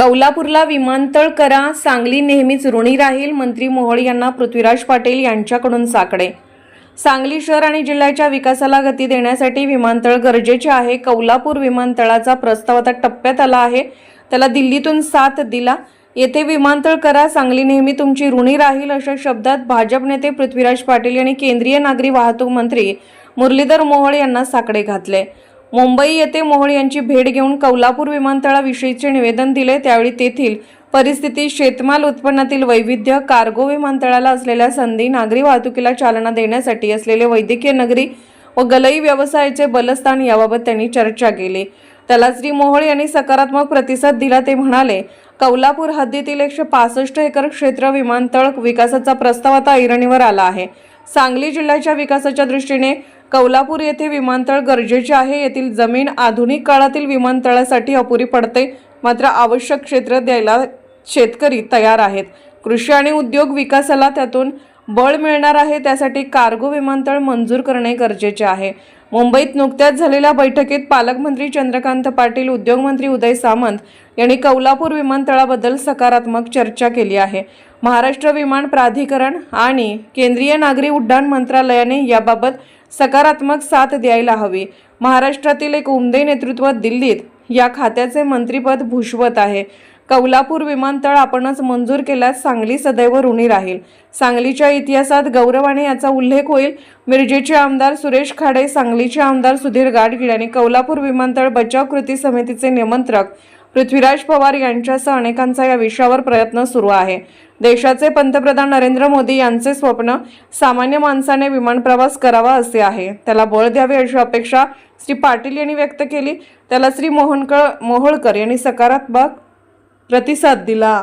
कौलापूरला विमानतळ करा सांगली नेहमीच ऋणी राहील मंत्री मोहोळ यांना पृथ्वीराज पाटील यांच्याकडून साकडे. सांगली शहर आणि जिल्ह्याच्या विकासाला गती देण्यासाठी विमानतळ गरजेचे आहे. कौलापूर विमानतळाचा प्रस्ताव आता टप्प्यात आला आहे. त्याला दिल्लीतून साथ दिला. येथे विमानतळ करा सांगली नेहमी तुमची ऋणी राहील अशा शब्दात भाजप नेते पृथ्वीराज पाटील यांनी केंद्रीय नागरी वाहतूक मंत्री मुरलीधर मोहोळ यांना साकडे घातले. मुंबई येथे मोहोळ यांची भेट घेऊन कौलापूर विमानतळाविषयीचे निवेदन दिले. त्यावेळी तेथील परिस्थिती शेतमाल उत्पन्नातील वैविध्य कार्गो विमानतळाला असलेल्या संधी नागरी वाहतुकीला चालना देण्यासाठी असलेले वैद्यकीय नगरी व गलई व्यवसायाचे बलस्थान याबाबत त्यांनी चर्चा केली. त्याला श्री मोहोळ यांनी सकारात्मक प्रतिसाद दिला ते म्हणाले कौलापूर हद्दीतील एकशे पासष्ट एकर क्षेत्र विमानतळ विकासाचा प्रस्ताव आता ऐरणीवर आला आहे. सांगली जिल्ह्याच्या विकासाच्या दृष्टीने कौलापूर येथे विमानतळ गरजेचे आहे. येथील जमीन आधुनिक काळातील विमानतळासाठी अपुरी पडते. मात्र आवश्यक क्षेत्र द्यायला शेतकरी तयार आहेत. कृषी आणि उद्योग विकासाला त्यातून बळ मिळणार आहे. त्यासाठी कार्गो विमानतळ मंजूर करणे गरजेचे आहे. मुंबईत नुकत्याच झालेल्या बैठकीत पालकमंत्री चंद्रकांत पाटील उद्योगमंत्री उदय सामंत यांनी कौलापूर विमानतळाबद्दल सकारात्मक चर्चा केली आहे. महाराष्ट्र विमान प्राधिकरण आणि केंद्रीय नागरी उड्डाण मंत्रालयाने याबाबत सकारात्मक साथ द्यायला हवी. महाराष्ट्रातील एक उमदे नेतृत्व दिल्लीत या खात्याचे मंत्रीपद भूषवत आहे. कौलापूर विमानतळ आपणच मंजूर केल्यास सांगली सदैव ऋणी राहील. सांगलीच्या इतिहासात गौरवाने याचा उल्लेख होईल. मिरजेचे आमदार सुरेश खाडे सांगलीचे आमदार सुधीर गाडगीळ आणि कौलापूर विमानतळ बचाव कृती समितीचे निमंत्रक पृथ्वीराज पवार यांच्यासह अनेकांचा या विषयावर प्रयत्न सुरू आहे. देशाचे पंतप्रधान नरेंद्र मोदी यांचे स्वप्न सामान्य माणसाने विमान प्रवास करावा असे आहे. त्याला बळ द्यावे अशी अपेक्षा श्री पाटील यांनी व्यक्त केली. त्याला श्री मोहनकर मोहोळकर यांनी सकारात्मक प्रतिसाद दिला.